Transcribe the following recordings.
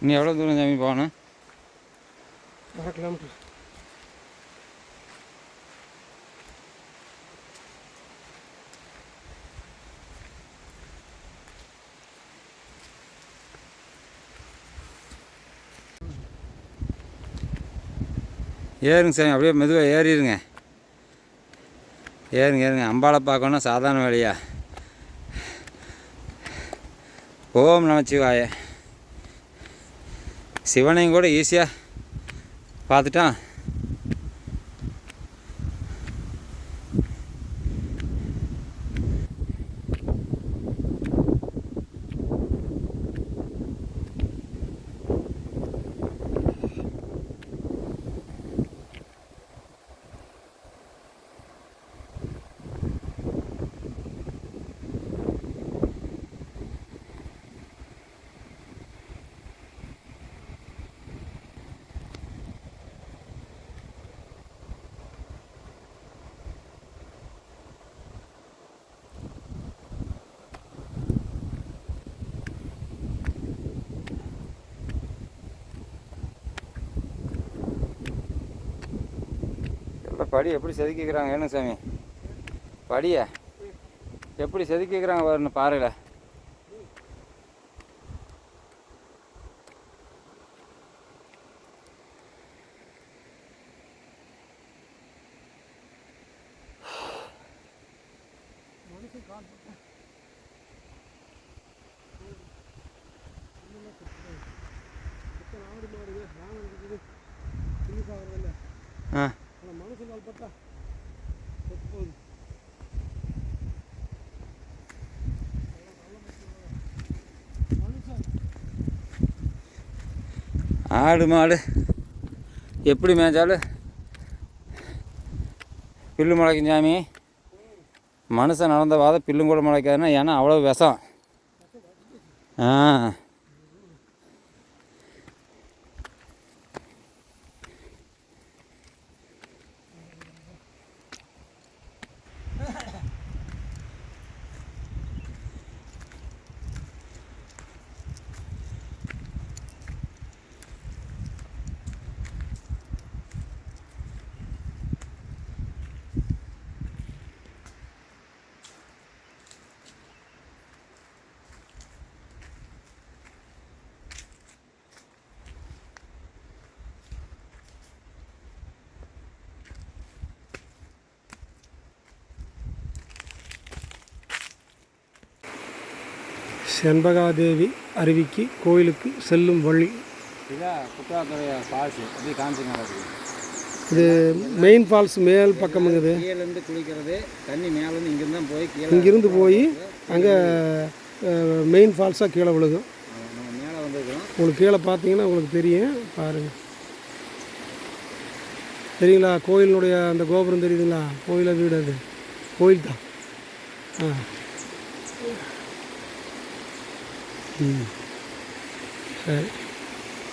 இன்னும் எவ்வளோ தூரம் சாமி போகணும்? அரை கிலோமீட்டர் ஏறுங்க சாமி அப்படியே மெதுவாக ஏறிடுங்க. ஏறுங்க ஏறுங்க. அம்பாளை பார்க்கணும் சாதாரண வேலையா? ஓம் நமச்சிவாய சிவனையும் கூட ஈஸியாக பார்த்துட்டான் படி எப்படி செதுக்கிக்கிறாங்க? என்ன சாமி? படியை எப்படி செதுக்கிக்கிறாங்க பாருன்னு பாறையில் ஆடு மாடு யானை இருக்குது புள்ளி சாகிறதில்ல ஆ ஆனால் மனுஷன் கால் பட்டா செத்து போகுது மனுஷன் ஆடு மாடு எப்படி மேய்ச்சாலும் பில்லு முளைக்கும் சாமி. மனுஷன் நடந்த வாத பில்லும் கூட முளைக்காதுன்னா ஏன்னா அவ்வளோ விஷம். ஆ. செண்பகாதேவி அருவிக்கு கோயிலுக்கு செல்லும் வழி. இது மெயின் ஃபால்ஸ் மேல் பக்கமுங்குது கீழேருந்து குளிக்கிறது தண்ணி மேலேருந்து இங்கேருந்து தான் போய் கீழே இங்கிருந்து போய் அங்கே மெயின் ஃபால்ஸாக கீழே விழுகும். மேலே வந்துருக்கிறோம். உங்களுக்கு கீழே பார்த்தீங்கன்னா உங்களுக்கு தெரியும். பாருங்கள் தெரியுங்களா? கோயிலினுடைய அந்த கோபுரம் தெரியுதுங்களா? கோயில வீடு அது? கோயில் தான். ஆ. ம். சரி.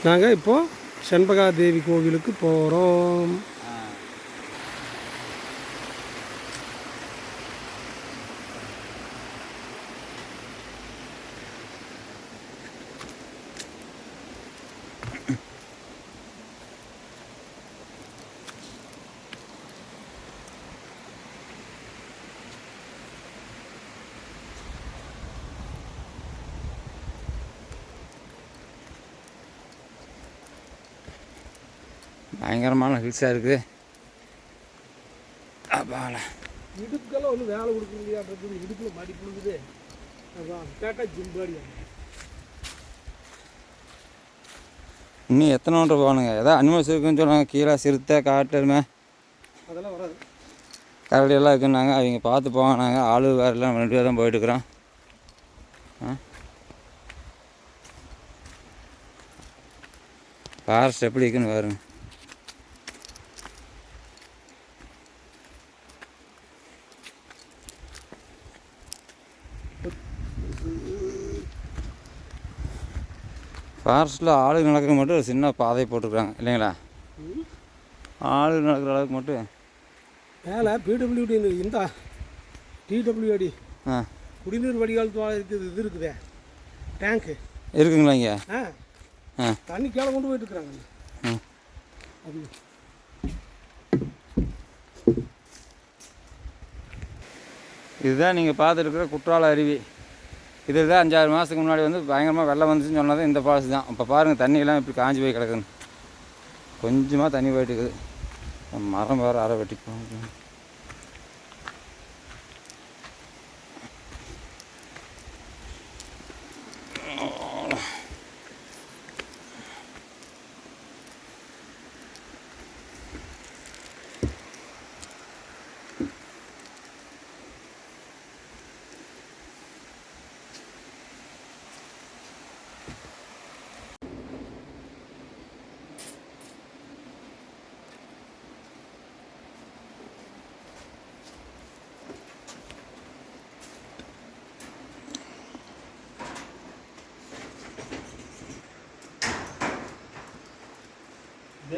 நாங்கள் இப்போது செண்பகாதேவி கோவிலுக்கு போகிறோம் பயங்கரமான ஹில்ஸாக இருக்குது. அப்பாடா. இடுப்புக்கெல்லாம் ஒன்றும் வேலை கொடுக்க முடியாதுறது இடுப்பில் மாடி புழுகுது அதான் கேட்டால் ஜிம்பாடி இன்னும் எத்தனை ஒன்று போகணுங்க ஏதாவது அனிமல்ஸ் இருக்குன்னு சொன்னாங்க கீழே சிறுத்தை காட்டெருமை அதெல்லாம் வராது. கரடி எல்லாம் இருக்குன்னாங்க அவங்க பார்த்து போவானாங்க. ஆளு வேறெல்லாம் ரெண்டு பேர் தான் போயிட்டுருக்குறோம். ஃபாரஸ்ட் எப்படி இருக்குன்னு பாருங்க. ஃபாரஸ்ட்டில் ஆளு நடக்கிற மட்டும் ஒரு சின்ன பாதை போட்டிருக்காங்க இல்லைங்களா? ஆளு நடக்கிற அளவுக்கு மட்டும். மேலே பிடபிள்யூடி இந்த டிடபிள்யூடி ஆ. குடிநீர் வடிகால் இருக்குது இது இருக்குதே. டேங்க்கு இருக்குங்களா இங்கே? ஆ. ஆ. தண்ணி கீழே கொண்டு போயிட்டு இருக்கிறாங்க. அது. இதுதான் நீங்கள் பார்த்துருக்குற குற்றால அருவி. இது தான் அஞ்சாறு மாதத்துக்கு முன்னாடி வந்து பயங்கரமாக வெள்ளம் வந்துச்சுன்னு சொன்னது இந்த ஃபால்ஸ் தான். இப்போ பாருங்கள் தண்ணியெல்லாம் இப்படி காஞ்சி போய் கிடக்குன்னு கொஞ்சமாக தண்ணி போயிட்டு இருக்குது. மரம் வேறு அரை வெட்டி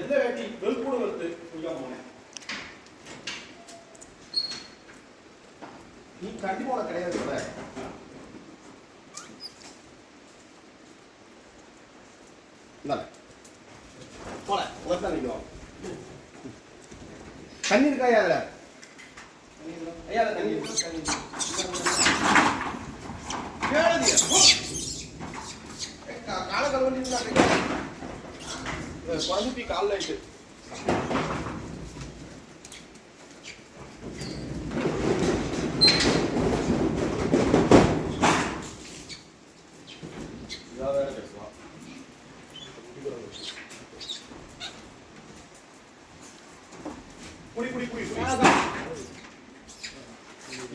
எந்த வேட்டி வெல்கூட வந்து குடிக்காம போனேன். நீ கண்டிப்பா கிடையாது கூட போல நிற்கும் தண்ணி இருக்கா ஐயா அதில்? ஐயா தண்ணி கேளுங்க. காலை ஏ, கா- காலை ஆயிட்டு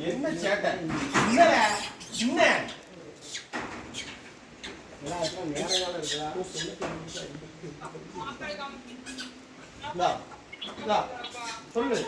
என்ன சேட்டை? என்ன? இந்தா, சொல்லு